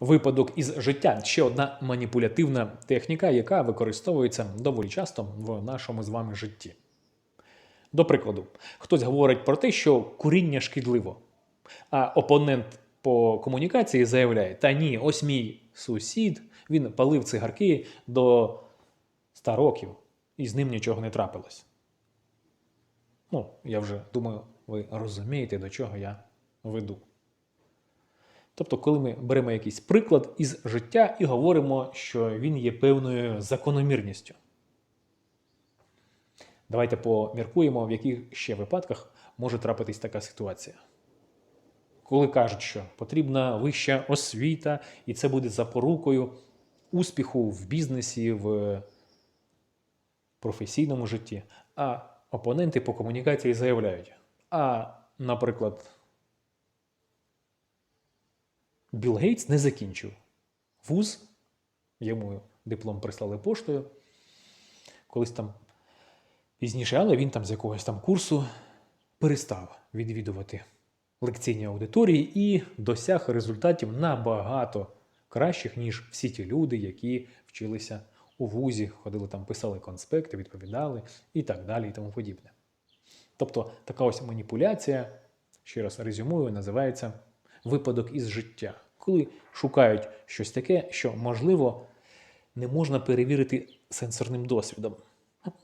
Випадок із життя ще одна маніпулятивна техніка, яка використовується доволі часто в нашому з вами житті. До прикладу, хтось говорить про те, що куріння шкідливо, а опонент по комунікації заявляє: Та ні, ось мій сусід, він палив цигарки до 100 років, і з ним нічого не трапилось. Ну, я вже думаю, ви розумієте, до чого я веду. Тобто, коли ми беремо якийсь приклад із життя і говоримо, що він є певною закономірністю. Давайте поміркуємо, в яких ще випадках може трапитись така ситуація. Коли кажуть, що потрібна вища освіта, і це буде запорукою успіху в бізнесі, в професійному житті, а опоненти по комунікації заявляють: а, наприклад, Білл Гейтс не закінчив вуз, йому диплом прислали поштою, колись там пізніше, але він там з якогось там курсу перестав відвідувати лекційні аудиторії і досяг результатів набагато кращих, ніж всі ті люди, які вчилися у вузі, ходили там, писали конспекти, відповідали і так далі, і тому подібне. Тобто така ось маніпуляція, ще раз резюмую, називається випадок із життя, коли шукають щось таке, що можливо не можна перевірити сенсорним досвідом.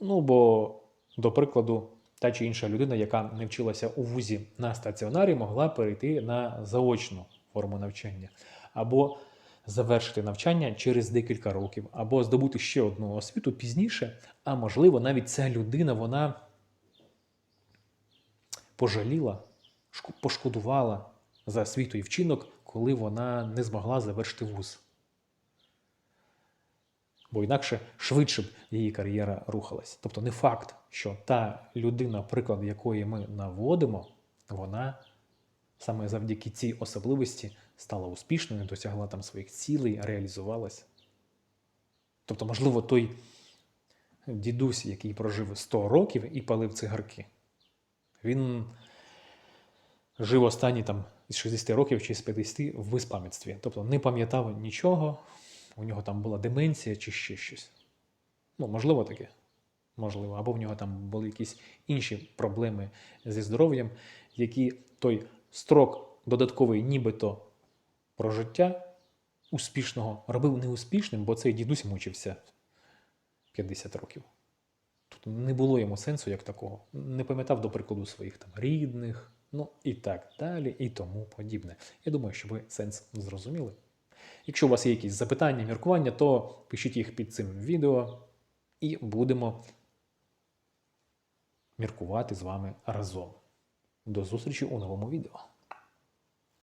Ну бо, до прикладу, та чи інша людина, яка не вчилася у вузі на стаціонарі, могла перейти на заочну форму навчання, або завершити навчання через декілька років, або здобути ще одну освіту пізніше, а можливо, навіть ця людина вона пожаліла, пошкодувала за свій той вчинок, коли вона не змогла завершити вуз. Бо інакше швидше б її кар'єра рухалась. Тобто не факт, що та людина, приклад якої ми наводимо, вона саме завдяки цій особливості стала успішною, досягла там своїх цілей, реалізувалась. Тобто, можливо, той дідусь, який прожив 100 років і палив цигарки, він жив останні там з 60 років чи з 50 в безпам'ятстві. Тобто не пам'ятав нічого, у нього там була деменція чи ще щось. Ну, можливо, таке. Можливо, або в нього там були якісь інші проблеми зі здоров'ям, які той строк додатковий, нібито прожиття успішного робив неуспішним, бо цей дідусь мучився 50 років. Тут не було йому сенсу як такого. Не пам'ятав, до прикладу, своїх там рідних, ну і так далі, і тому подібне. Я думаю, що ви сенс зрозуміли. Якщо у вас є якісь запитання, міркування, то пишіть їх під цим відео і будемо міркувати з вами разом. До зустрічі у новому відео.